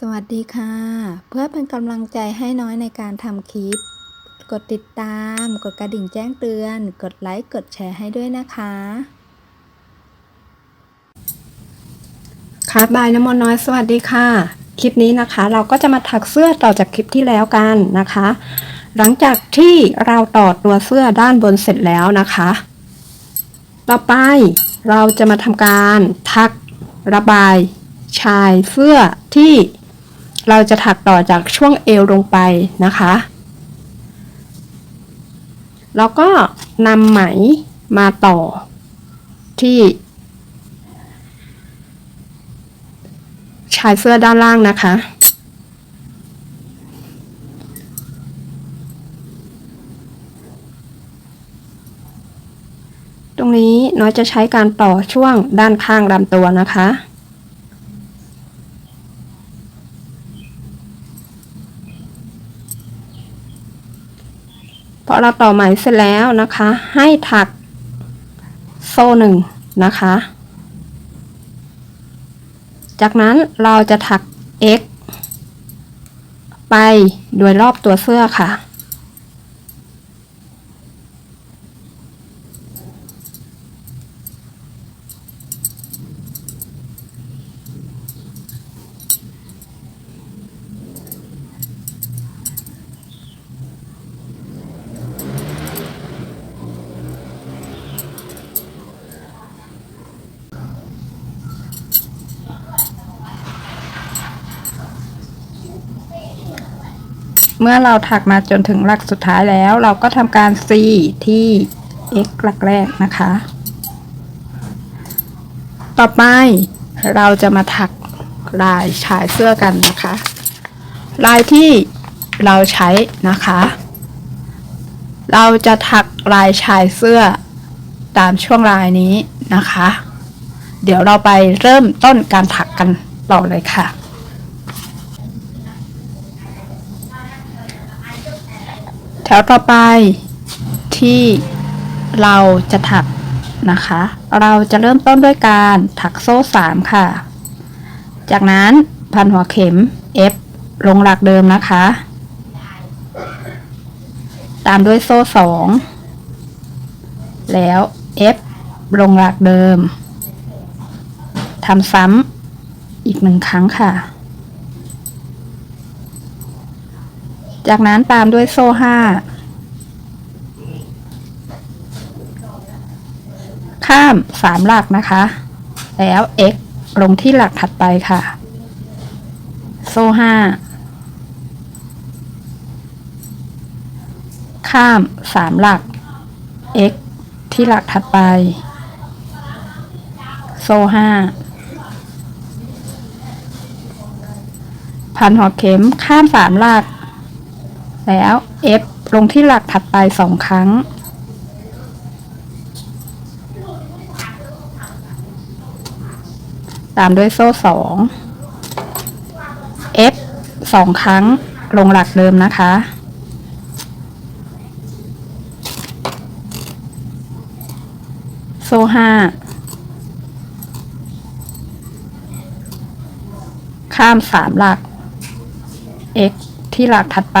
สวัสดีค่ะ เพื่อเป็นกำลังใจให้น้อยในการทำคลิป กดติดตาม กดกระดิ่งแจ้งเตือน กดไลค์ กดแชร์ให้ด้วยนะคะ ค่ะบายน้ำมนต์น้อยสวัสดีค่ะ คลิปนี้นะคะ เราก็จะมาถักเสื้อต่อจากคลิปที่แล้วกันนะคะ หลังจากที่เราต่อตัวเสื้อด้านบนเสร็จแล้วนะคะ ต่อไปเราจะมาทำการถักระบายชายเสื้อที่ เราจะถักต่อจากช่วงเอวลงไปนะคะ แล้วก็นำไหมมาต่อที่ ชายเสื้อด้านล่างนะคะ ตรงนี้น้อยจะใช้การต่อช่วงด้านข้างลำตัวนะคะ พ อเราต่อไหมเสร็จแล้วนะคะ ให้ถักโซ่หนึ่งนะคะ จากนั้นเราจะถัก x ไปโดยรอบตัวเสื้อค่ะ เมื่อเราถักมาจนถึงหลักสุดท้ายแล้ว เราก็ทำการ C ที่ x หลักแรกนะคะ ต่อไปเราจะมาถักลายชายเสื้อกันนะคะ ลายที่เราใช้นะคะ เราจะถักลายชายเสื้อตามช่วงลายนี้นะคะ เดี๋ยวเราไปเริ่มต้นการถักกันต่อเลยค่ะ แถวต่อไปที่เราจะถักนะคะ เราจะเริ่มต้นด้วยการถักโซ่สามค่ะ จากนั้นพันหัวเข็ม F ลงหลักเดิมนะคะ ตามด้วยโซ่สองแล้ว F ลงหลักเดิมทำซ้ำอีกหนึ่งครั้งค่ะ จากนั้นตามด้วยโซ่ห้าข้ามสามหลักนะคะ แล้ว x ลงที่หลักถัดไปค่ะ โซ่ห้าข้ามสามหลัก x ที่หลักถัดไป โซ่ห้าพันหัวเข็มข้ามสามหลัก แล้ว F ลงที่หลักถัดไปสองครั้ง ตามด้วยโซ่สอง F สองครั้งลงหลักเดิมนะคะ โซ่ห้าข้ามสามหลัก x ที่หลักถัดไป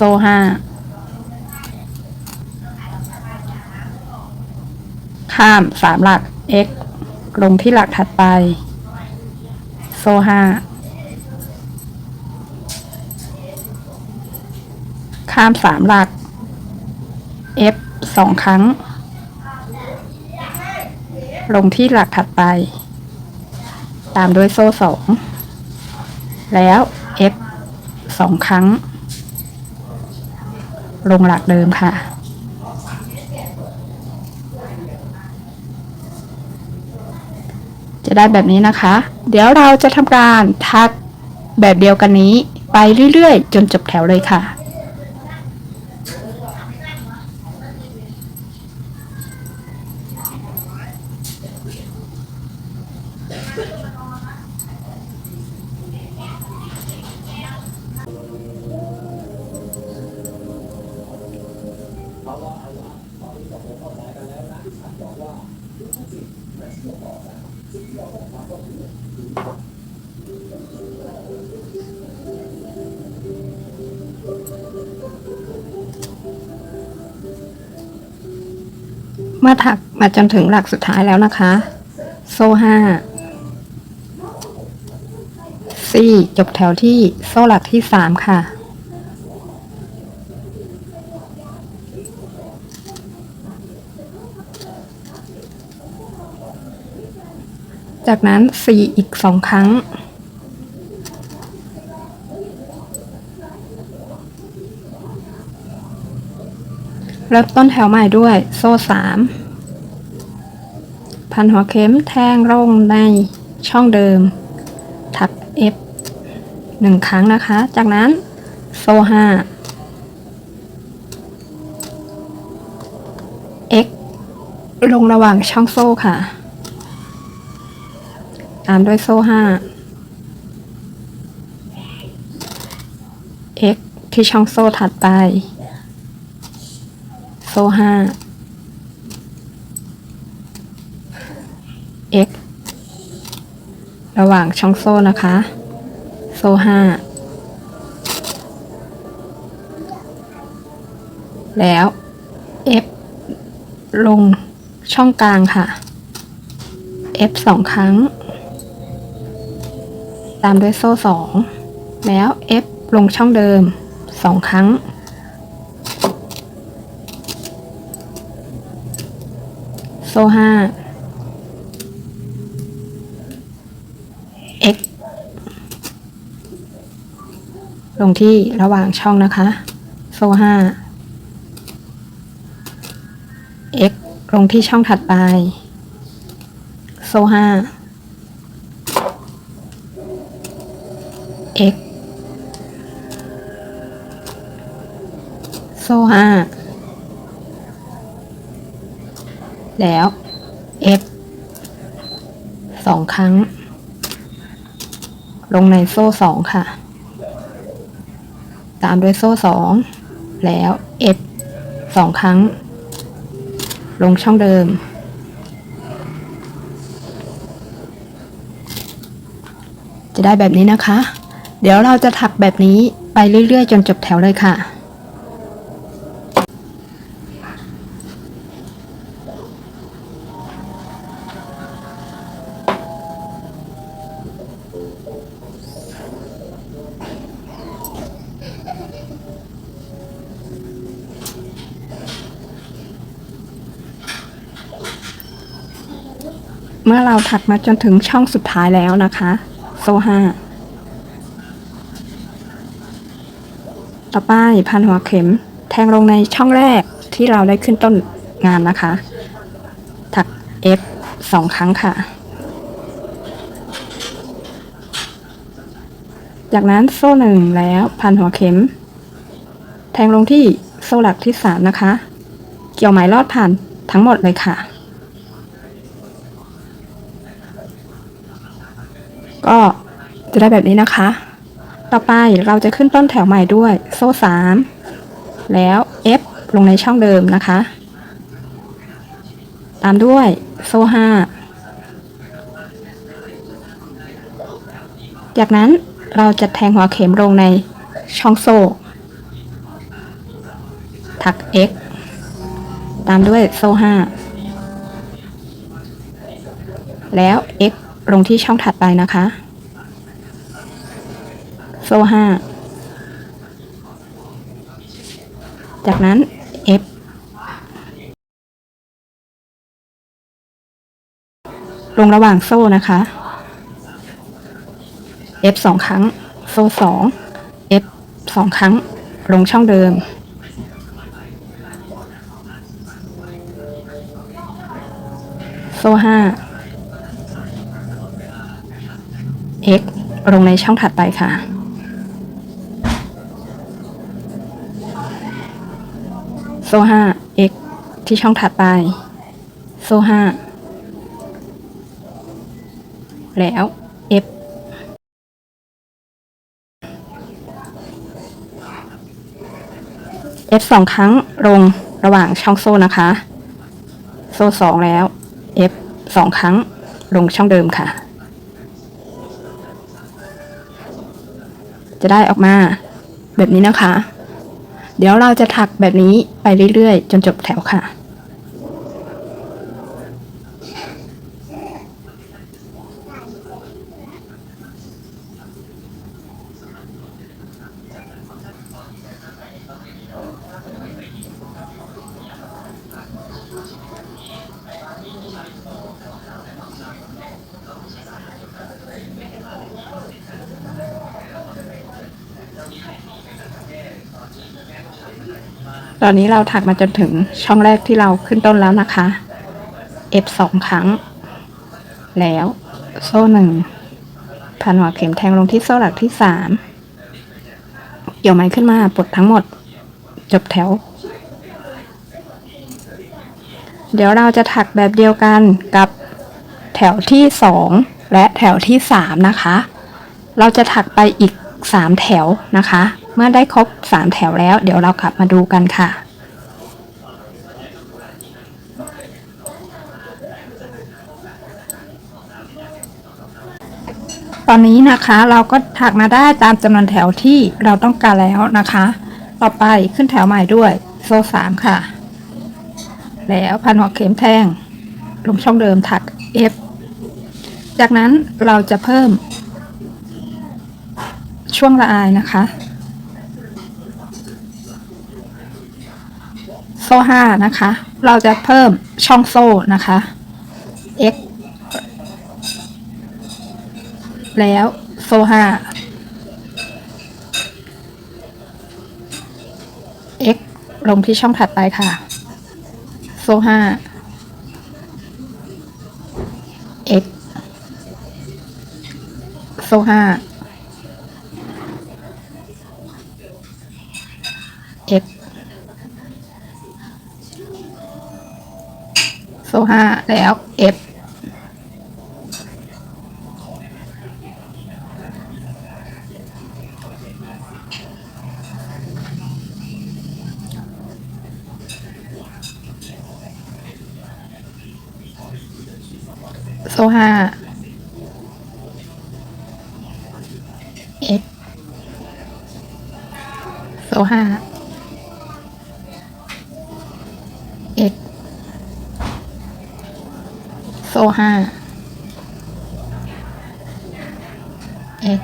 ซ่ห้าข้ามสามหลัก x ลงที่หลักถัดไป โซ่ห้าข้ามสามหลัก f สองครั้ง ลงที่หลักถัดไป ตามด้วยโซ่สองแล้ว F สองครั้ง ลงหลักเดิมค่ะ จะได้แบบนี้นะคะ เดี๋ยวเราจะทำการทักแบบเดียวกันนี้ไปเรื่อยๆ จนจบแถวเลยค่ะ เมื่อถักมาจนถึงหลักสุดท้ายแล้วนะคะ โซ่ห้าสี่จบแถวที่โซ่หลักที่สามค่ะ จากนั้นสี่อีกสองครั้ง เริ่มต้นแถวใหม่ด้วยโซ่สามพันหัวเข็มแทงลงในช่องเดิมถัก F หนึ่งครั้งนะคะ จากนั้นโซ่ห้า X ลงระหว่างช่องโซ่ค่ะ ตามด้วยโซ่ห้า X ที่ช่องโซ่ถัดไป โซ่ห้า x ระหว่างช่องโซ่นะคะ โซ่ห้า แล้ว f ลงช่องกลางค่ะ f สองครั้ง ตามด้วยโซ่สอง แล้ว f ลงช่องเดิมสองครั้ง โซ่ห้า x ลงที่ระหว่างช่องนะคะ โซ่ห้า x ลงที่ช่องถัดไป โซ่ห้า x โซ่ห้า แล้ว F สองครั้ง ลงในโซ่สองค่ะ ตามด้วยโซ่สองแล้ว F สองครั้ง ลงช่องเดิม จะได้แบบนี้นะคะ เดี๋ยวเราจะถักแบบนี้ไปเรื่อยๆ จนจบแถวเลยค่ะ เมื่อเราถักมาจนถึงช่องสุดท้ายแล้วนะคะ โซ่ห้าต่อไปพันหัวเข็มแทงลงในช่องแรกที่เราได้ขึ้นต้นงานนะคะ ถัก F สองครั้งค่ะ จากนั้นโซ่หนึ่งแล้วพันหัวเข็ม แทงลงที่โซ่หลักที่สามนะคะ เกี่ยวไหมลอดผ่านทั้งหมดเลยค่ะ ก็จะได้แบบนี้นะคะ ต่อไปเราจะขึ้นต้นแถวใหม่ด้วยโซ่สามแล้ว F ลงในช่องเดิมนะคะ ตามด้วยโซ่ห้าจากนั้นเราจะแทงหัวเข็มลงในช่องโซ่ ถัก X ตามด้วยโซ่ห้าแล้ว X ลงที่ช่องถัดไปนะคะ โซ่ห้า จากนั้น F ลงระหว่างโซ่นะคะ F สองครั้ง โซ่สอง F สองครั้ง ลงช่องเดิม โซ่ห้า x ลงในช่องถัดไปค่ะ โซ่ห้า x ที่ช่องถัดไป โซ่ห้า แล้ว f f สองครั้งลงระหว่างช่องโซ่นะคะ โซ่สองแล้ว f สองครั้งลงช่องเดิมค่ะ จะได้ออกมาแบบนี้นะคะ เดี๋ยวเราจะถักแบบนี้ไปเรื่อยๆ จนจบแถวค่ะ ตอนนี้เราถักมาจนถึงช่องแรกที่เราขึ้นต้นแล้วนะคะ F สองครั้ง แล้วโซ่หนึ่งพันหัวเข็มแทงลงที่โซ่หลักที่สามเกี่ยวไม้ขึ้นมาปลดทั้งหมด จบแถว เดี๋ยวเราจะถักแบบเดียวกันกับแถวที่สองและแถวที่สามนะคะ เราจะถักไปอีกสามแถวนะคะ มื่อได้ครบสามแถวแล้ว เดี๋ยวเรากลับมาดูกันค่ะ ตอนนี้นะคะเราก็ถักมาได้ตามจำนวนแถวที่เราต้องการแล้วนะคะ ต่อไปขึ้นแถวใหม่ด้วยโซ่สามค่ะ แล้วพันหัวเข็มแทงลงช่องเดิมถัก F จากนั้นเราจะเพิ่มช่วงละอายนะคะ โซ่5นะคะ เราจะเพิ่มช่องโซ่นะคะ x แล้วโซ่5 x ลงที่ช่องถัดไปค่ะ โซ่5 x โซ่5 โซ่ห้าแล้ว f โซ่ห้า x โซ่ห้า ห้า x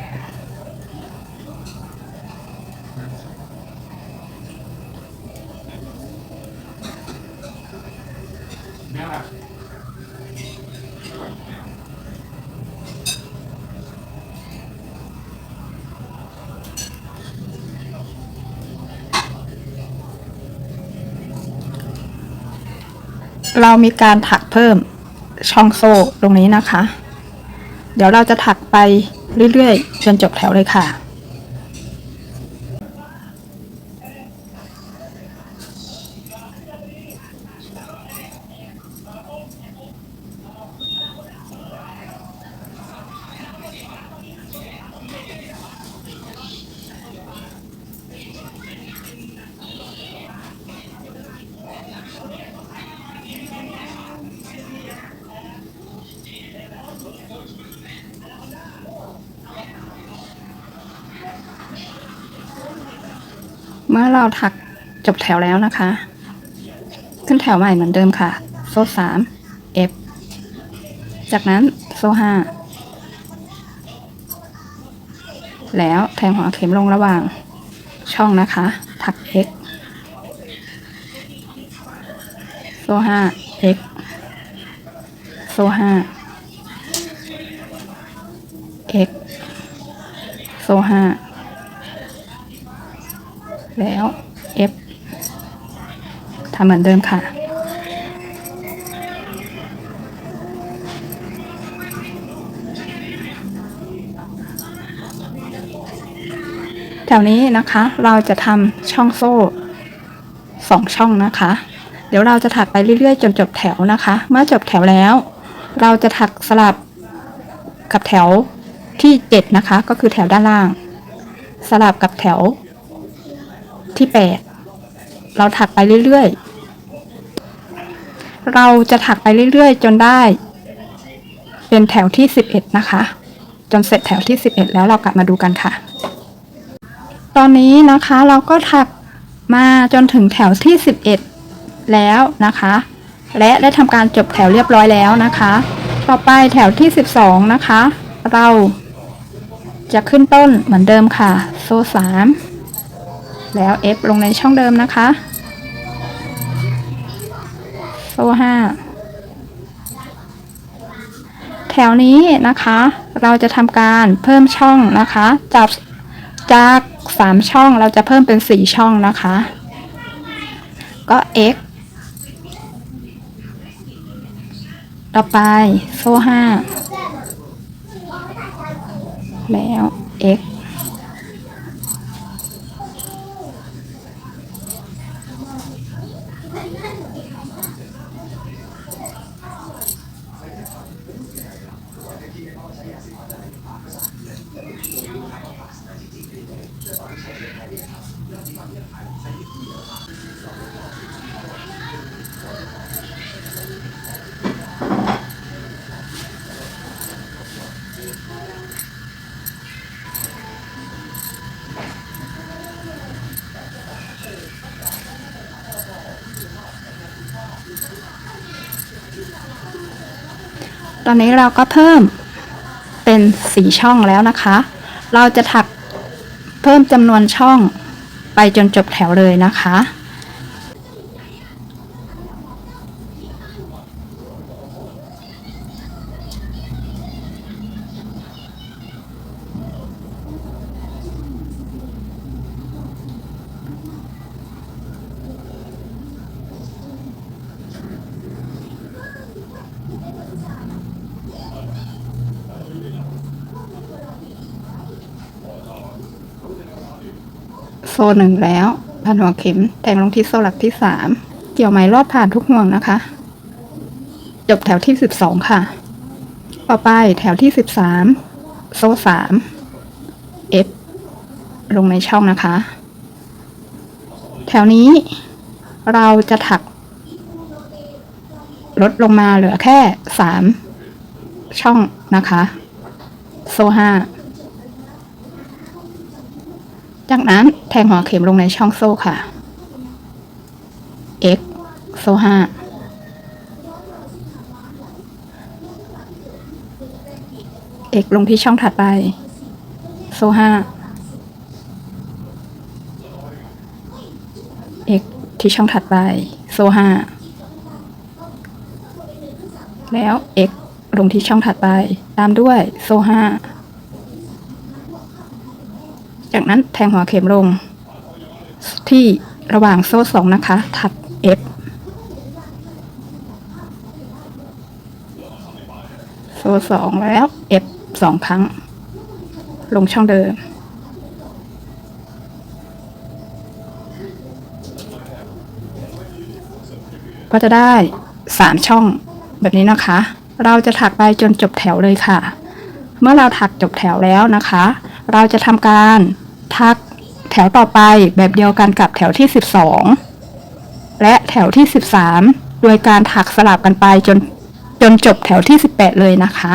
เรามีการถักเพิ่ม ช่องโซ่ตรงนี้นะคะ เดี๋ยวเราจะถักไปเรื่อยๆ จนจบแถวเลยค่ะ มื่อเราถักจบแถวแล้วนะคะ ขึ้นแถวใหม่เหมือนเดิมค่ะ โซ่สาม F จากนั้นโซ่ห้าแล้วแทงหัวเข็มลงระหว่างช่องนะคะ ถัก X โซ่ห้า X โซ่ห้า X โซ่ห้า แล้ว F ทำเหมือนเดิมค่ะ แถวนี้นะคะเราจะทำช่องโซ่สองช่องนะคะ เดี๋ยวเราจะถักไปเรื่อยๆ จนจบแถวนะคะ เมื่อจบแถวแล้ว เราจะถักสลับกับแถวที่เจ็ดนะคะ ก็คือแถวด้านล่าง สลับกับแถว ที่แปดเราถักไปเรื่อยๆ เราจะถักไปเรื่อยๆ จนได้ เป็นแถวที่สิบเอ็ดนะคะ จนเสร็จแถวที่สิบเอ็ดแล้วเรากลับมาดูกันค่ะ ตอนนี้นะคะเราก็ถักมาจนถึงแถวที่11แล้วนะคะ และได้ทำการจบแถวเรียบร้อยแล้วนะคะ ต่อไปแถวที่12นะคะ เราจะขึ้นต้นเหมือนเดิมค่ะ โซ่3 แล้ว F ลงในช่องเดิมนะคะโซ่5แถวนี้นะคะ เราจะทำการเพิ่มช่องนะคะจากจาก3ช่องเราจะเพิ่มเป็น4ช่องนะคะ ก็ x ต่อไปโซ่ห้าแล้ว x ตอนนี้เราก็เพิ่มเป็นสีช่องแล้วนะคะ เราจะถักเพิ่มจำนวนช่องไปจนจบแถวเลยนะคะ โซ่หนึ่งแล้วพันหัวเข็มแทงลงที่โซ่หลักที่สามเกี่ยวไหมรอดผ่านทุกห่วงนะคะ จบแถวที่สิบสองค่ะ ต่อไปแถวที่สิบสามโซ่สาม F ลงในช่องนะคะ แถวนี้เราจะถัก ลดลงมาเหลือแค่สามช่องนะคะ โซ่ห้า จากนั้นแทงหัวเข็มลงในช่องโซ่ค่ะ x โซ่ห้า x ลงที่ช่องถัดไป โซ่ห้า x ที่ช่องถัดไป โซ่ห้าแล้ว x ลงที่ช่องถัดไป ตามด้วยโซ่ห้า นั้นแทงหัวเข็มลง ที่ระหว่างโซ่สองนะคะ ถัก F โซ่สองแล้ว F สองครั้ง ลงช่องเดิม ก็จะได้สามช่องแบบนี้นะคะ เราจะถักไปจนจบแถวเลยค่ะ เมื่อเราถักจบแถวแล้วนะคะ เราจะทำการ ทักแถวต่อไปแบบเดียวกันกับแถวที่ 12 และแถวที่ 13 โดยการถักสลับกันไปจนจนจบแถวที่ 18 เลยนะคะ